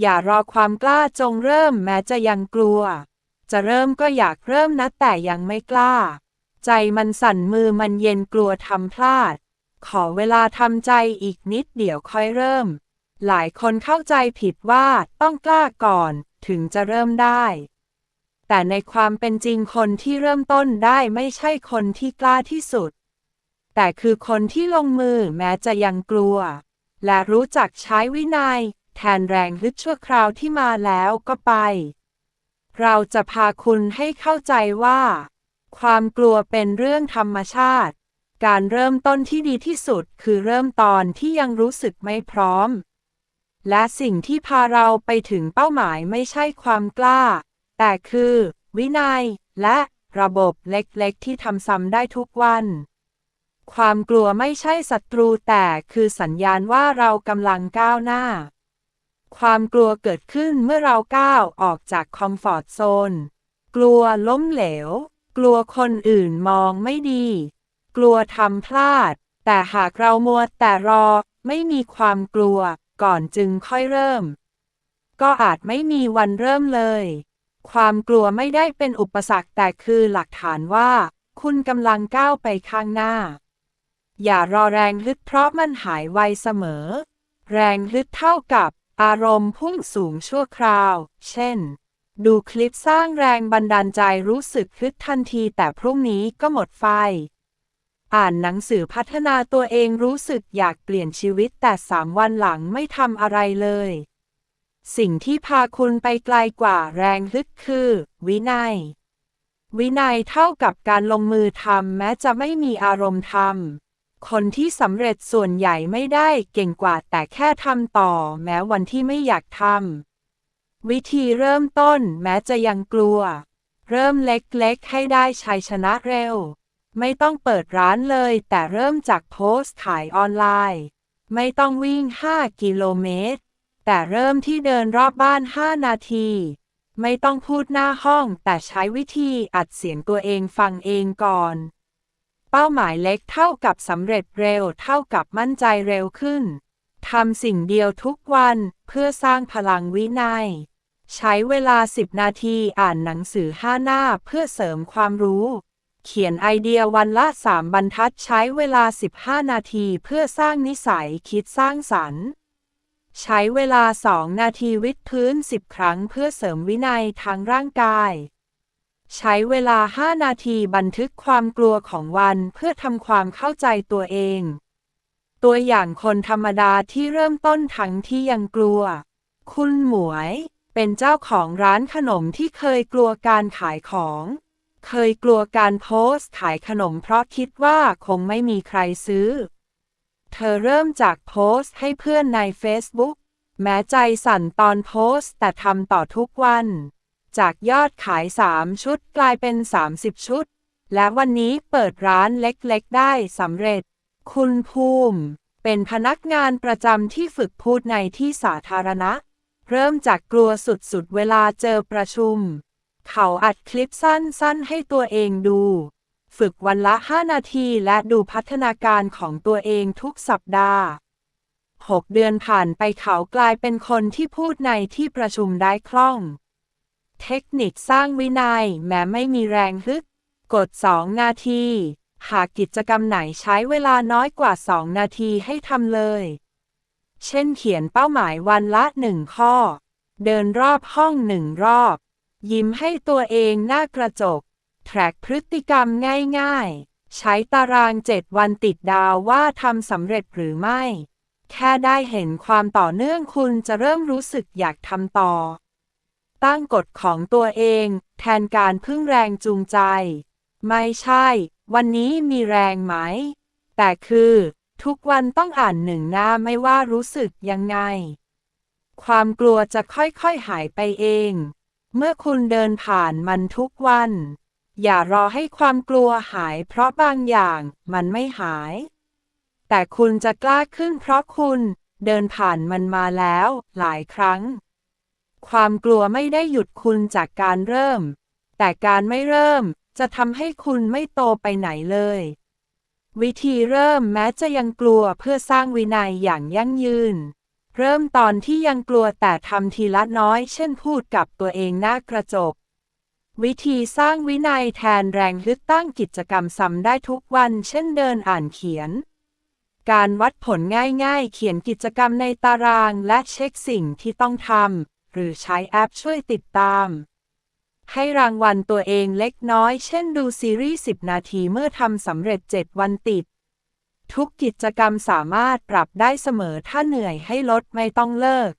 อย่ารอความกล้าจงเริ่มแม้จะยังกลัว จะเริ่มก็อยากเริ่มนะแต่ยังไม่กล้า ใจมันสั่นมือมันเย็นกลัวทำพลาด ขอเวลาทำใจอีกนิดเดี๋ยวค่อยเริ่ม หลายคนเข้าใจผิดว่าต้องกล้าก่อนถึงจะเริ่มได้ แต่ในความเป็นจริงคนที่เริ่มต้นได้ไม่ใช่คนที่กล้าที่สุด แต่คือคนที่ลงมือแม้จะยังกลัว และรู้จักใช้วินัย แทนแรงฮึดชั่วคราวที่มาแล้วก็ไป เราจะพาคุณให้เข้าใจว่า ความกลัวเป็นเรื่องธรรมชาติ การเริ่มต้นที่ดีที่สุดคือเริ่มตอนที่ยังรู้สึกไม่พร้อม และสิ่งที่พาเราไปถึงเป้าหมายไม่ใช่ความกล้า แต่คือ วินัย และระบบเล็กๆ ที่ทำซ้ำได้ทุกวัน ความกลัวไม่ใช่ศัตรูแต่คือสัญญาณว่าเรากำลังก้าวหน้า ความกลัวเกิดขึ้นเมื่อเราก้าวออกจากคอมฟอร์ทโซน กลัวล้มเหลว กลัวคนอื่นมองไม่ดี กลัวทำพลาด แต่หากเรามัวแต่รอไม่มีความกลัวก่อนจึงค่อยเริ่ม ก็อาจไม่มีวันเริ่มเลย ความกลัวไม่ได้เป็นอุปสรรคแต่คือหลักฐานว่า คุณกำลังก้าวไปข้างหน้า อย่ารอแรงฮึดเพราะมันหายไวเสมอ แรงฮึดเท่ากับ อารมณ์พุ่งสูงชั่วคราว เช่น ดูคลิปสร้างแรงบันดาลใจรู้สึกฮึดทันทีแต่พรุ่งนี้ก็หมดไฟ อ่านหนังสือพัฒนาตัวเองรู้สึกอยากเปลี่ยนชีวิตแต่สามวันหลังไม่ทำอะไรเลย สิ่งที่พาคุณไปไกลกว่าแรงฮึดคือ วินัย วินัยเท่ากับการลงมือทำแม้จะไม่มีอารมณ์ทำ คนที่สำเร็จส่วนใหญ่ไม่ได้เก่งกว่าแต่แค่ทำต่อ แม้วันที่ไม่อยากทำ วิธีเริ่มต้นแม้จะยังกลัว เริ่มเล็กๆ ให้ได้ชัยชนะเร็ว ไม่ต้องเปิดร้านเลย แต่เริ่มจากโพสต์ขายออนไลน์ ไม่ต้องวิ่ง 5 กิโลเมตร แต่เริ่มที่เดินรอบบ้าน 5 นาที ไม่ต้องพูดหน้าห้องแต่ใช้วิธีอัดเสียงตัวเองฟังเองก่อน เป้าหมายเล็กเท่ากับสำเร็จเร็วเท่ากับมั่นใจเร็วขึ้น ทำสิ่งเดียวทุกวันเพื่อสร้างพลังวินัย ใช้เวลา 10 นาทีอ่านหนังสือ 5 หน้าเพื่อเสริมความรู้ เขียนไอเดียวันละ 3 บรรทัดใช้เวลา 15 นาทีเพื่อสร้างนิสัยคิดสร้างสรรค์ ใช้เวลา 2 นาทีวิดพื้น 10 ครั้งเพื่อเสริมวินัยทางร่างกาย ใช้เวลา 5 นาทีบันทึกความกลัวของวันเพื่อทำความเข้าใจตัวเอง ตัวอย่างคนธรรมดาที่เริ่มต้นทั้งที่ยังกลัว คุณหมวย เป็นเจ้าของร้านขนมที่เคยกลัวการขายของ เคยกลัวการโพสต์ขายขนมเพราะคิดว่าคงไม่มีใครซื้อ เธอเริ่มจากโพสต์ให้เพื่อนใน Facebook แม้ใจสั่นตอนโพสต์แต่ทำต่อทุกวัน จากยอดขาย 3 ชุดกลายเป็น 30 ชุด และวันนี้เปิดร้านเล็กๆ ได้สำเร็จ คุณภูมิ เป็นพนักงานประจำที่ฝึกพูดในที่สาธารณะ เริ่มจากกลัวสุดๆ เวลาเจอประชุม เขาอัดคลิปสั้นๆ ให้ตัวเองดู ฝึกวันละ 5 นาทีและดูพัฒนาการของตัวเองทุกสัปดาห์6เดือนผ่านไปเขากลายเป็นคนที่พูดในที่ประชุมได้คล่อง เทคนิคสร้างวินัยแม้ไม่มีแรงฮึดกด 2 นาที หากกิจกรรมไหนใช้เวลาน้อยกว่า 2 นาทีให้ทำเลย เช่นเขียนเป้าหมายวันละหนึ่งข้อ เดินรอบห้องหนึ่งรอบ ยิ้มให้ตัวเองหน้ากระจก แทร็กพฤติกรรมง่ายๆ ใช้ตารางเจ็ดวันติดดาวว่าทำสำเร็จหรือไม่ แค่ได้เห็นความต่อเนื่องคุณจะเริ่มรู้สึกอยากทำต่อ ตั้งกฎของตัวเอง แทนการพึ่งแรงจูงใจ ไม่ใช่ วันนี้มีแรงไหม แต่คือ ทุกวันต้องอ่านหนึ่งหน้าไม่ว่ารู้สึกยังไง ความกลัวจะค่อยๆหายไปเอง เมื่อคุณเดินผ่านมันทุกวัน อย่ารอให้ความกลัวหายเพราะบางอย่างมันไม่หาย แต่คุณจะกล้าขึ้นเพราะคุณเดินผ่านมันมาแล้วหลายครั้ง ความกลัวไม่ได้หยุดคุณจากการเริ่ม แต่การไม่เริ่มจะทำให้คุณไม่โตไปไหนเลย วิธีเริ่มแม้จะยังกลัวเพื่อสร้างวินัยอย่างยั่งยืน เริ่มตอนที่ยังกลัวแต่ทำทีละน้อย เช่นพูดกับตัวเองหน้ากระจก วิธีสร้างวินัยแทนแรงฮึดตั้งกิจกรรมซ้ำได้ทุกวัน เช่นเดินอ่านเขียน การวัดผลง่ายๆ เขียนกิจกรรมในตารางและเช็คสิ่งที่ต้องทำ หรือใช้แอปช่วยติดตาม ให้รางวัลตัวเองเล็กน้อย เช่นดูซีรีส์ 10 นาทีเมื่อทำสำเร็จ 7 วันติด ทุกกิจกรรมสามารถปรับได้เสมอถ้าเหนื่อยให้ลดไม่ต้องเลิก